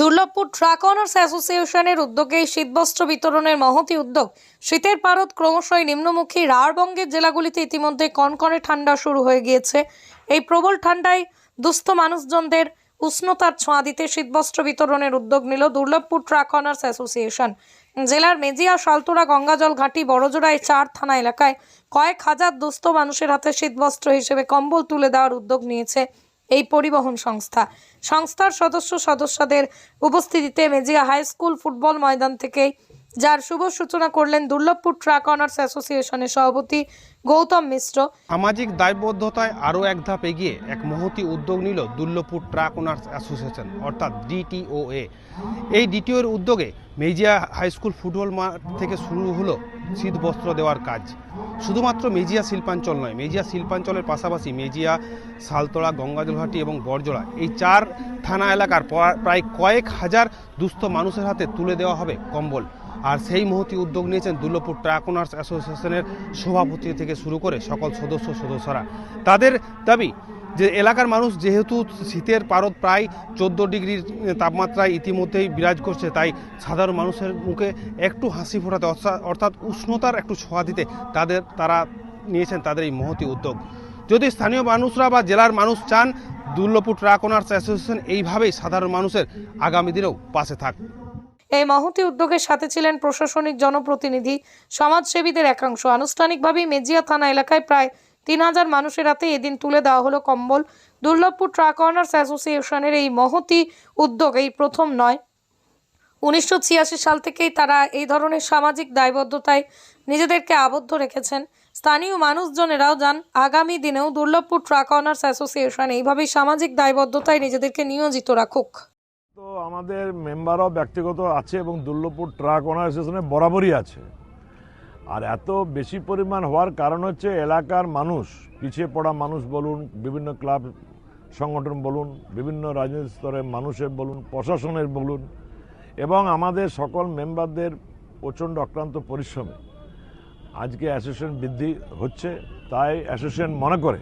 Durlabhpur truck honours অ্যাসোসিয়েশনের উদ্যোগে শীতবস্ত্র বিতরণের মহতি উদ্যোগ। শীতের পারদ ক্রমশই নিম্নমুখী। রাঢ়বঙ্গের জেলাগুলিতে ইতিমধ্যে কনকনে ঠান্ডা শুরু হয়ে গিয়েছে। এই প্রবল ঠান্ডায় দুস্থ মানুষজনদের উষ্ণতার ছোঁয়া দিতে শীতবস্ত্র বিতরণের উদ্যোগ নিল দুর্লভপুর ট্রাক অনার্স অ্যাসোসিয়েশন। জেলার মেজিয়া সালতুরা গঙ্গাজল ঘাটি, বড়জোড়ায় চার থানা এলাকায় কয়েক হাজার দুস্থ মানুষের হাতে শীতবস্ত্র হিসেবে কম্বল তুলে দেওয়ার উদ্যোগ নিয়েছে। এই পরিবহন সংস্থা। সংস্থার সদস্য সদস্যদের উপস্থিতিতে মেজিয়া হাই স্কুল ফুটবল ময়দান থেকে যার শুভ সূচনা করলেন দুর্লভপুর ট্রাক অনার্স অ্যাসোসিয়েশনের সভাপতি গৌতম মিশ্র। সামাজিক দায়বদ্ধতায় আরও এক ধাপ এগিয়ে এক মহতি উদ্যোগ নিল দুর্লভপুর ট্রাক অনার্স অ্যাসোসিয়েশন, অর্থাৎ ডিটিওএ। এই ডিটিওর উদ্যোগে মেজিয়া হাই স্কুল ফুটবল মাঠ থেকে শুরু হলো শীত বস্ত্র দেওয়ার কাজ। শুধুমাত্র মেজিয়া শিল্পাঞ্চল নয়, মেজিয়া শিল্পাঞ্চলের পাশাপাশি মেজিয়া সালতোড়া গঙ্গাজলহাটি এবং বরজোড়া এই চার থানা এলাকার প্রায় কয়েক হাজার দুস্থ মানুষের হাতে তুলে দেওয়া হবে কম্বল। আর সেই মুহূর্তে উদ্যোগ নিয়েছেন দুর্লভপুর ট্রাক অনার্স অ্যাসোসিয়েশনের সভাপতি থেকে শুরু করে সকল সদস্য সদস্যরা। তাদের দাবি যে এলাকার মানুষ যেহেতু শীতের পারদ প্রায় চোদ্দ ডিগ্রির তাপমাত্রায় ইতিমধ্যেই বিরাজ করছে, তাই সাধারণ মানুষের মুখে একটু হাসি ফোটাতে অর্থাৎ- উষ্ণতার একটু ছোঁয়া দিতে তাদের, তারা নিয়েছেন তাদের এই মহতি উদ্যোগ। যদি স্থানীয় মানুষরা বা জেলার মানুষ চান, দুর্লভপুর ট্রাক ওনার্স অ্যাসোসিয়েশন এইভাবেই সাধারণ মানুষের আগামী দিনেও পাশে থাক। এই মহতি উদ্যোগের সাথে ছিলেন প্রশাসনিক জনপ্রতিনিধি, সমাজসেবীদের একাংশ। আনুষ্ঠানিকভাবেই মেজিয়া থানা এলাকায় প্রায় তিন হাজার মানুষের হাতে এদিন তুলে দেওয়া হলো কম্বল। দুর্লভপুর ট্রাক অনার্স অ্যাসোসিয়েশনের এই মহতি উদ্যোগ এই প্রথম নয়। উনিশশো সাল থেকেই তারা এই ধরনের সামাজিক দায়বদ্ধতায় নিজেদেরকে আবদ্ধ রেখেছেন। স্থানীয় মানুষজনেরাও যান আগামী দিনেও দুর্লভপুর ট্রাক অনার্স অ্যাসোসিয়েশন এইভাবেই সামাজিক দায়বদ্ধতায় নিজেদেরকে নিয়োজিত রাখুক। তো আমাদের মেম্বারও ব্যক্তিগত আছে এবং দুর্লভপুর ট্রাক অনার্স অ্যাসোসিয়েশনে বরাবরই আছে। আর এত বেশি পরিমাণ হওয়ার কারণ হচ্ছে এলাকার মানুষ, পিছিয়ে পড়া মানুষ বলুন, বিভিন্ন ক্লাব সংগঠন বলুন, বিভিন্ন রাজনৈতিক স্তরের মানুষের বলুন, প্রশাসনের বলুন, এবং আমাদের সকল মেম্বারদের প্রচণ্ড অক্লান্ত পরিশ্রমে। আজকে অ্যাসোসিয়েশন বৃদ্ধি হচ্ছে, তাই অ্যাসোসিয়েশন মনে করে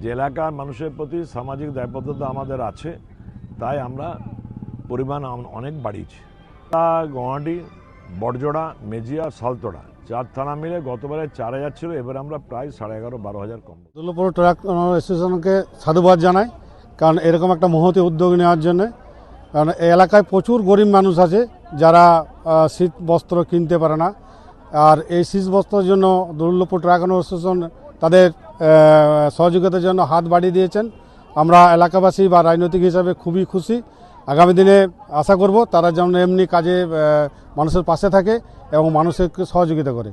যে এলাকার মানুষের প্রতি সামাজিক দায়বদ্ধতা আমাদের আছে, তাই আমরা পরিমাণ অনেক বাড়িয়েছি। তা গুয়াহাটি বড়জোড়া, মেজিয়া, সালতোড়া। চার থানা মিলে গতবারে চার হাজার ছিল, এবার আমরা প্রায় সাড়ে এগারো, বারো হাজার কম। দুর্লভপুর ট্রাক অ্যাসোসিয়েশনকে সাধুবাদ জানাই, কারণ এরকম একটা মহতি উদ্যোগ নেওয়ার জন্য। কারণ এই এলাকায় প্রচুর গরিব মানুষ আছে, যারা শীত বস্ত্র কিনতে পারে না। আর এই শীত বস্ত্রের জন্য দুর্লভপুর ট্রাক অ্যাসোসিয়েশন তাদের সহযোগিতার জন্য হাত বাড়িয়ে দিয়েছেন। আমরা এলাকাবাসী বা রাজনৈতিক হিসাবে খুবই খুশি। আগামী দিনে আশা করব তারা যেন এমনি কাজে মানুষের পাশে থাকে এবং মানুষের সহযোগিতা করে।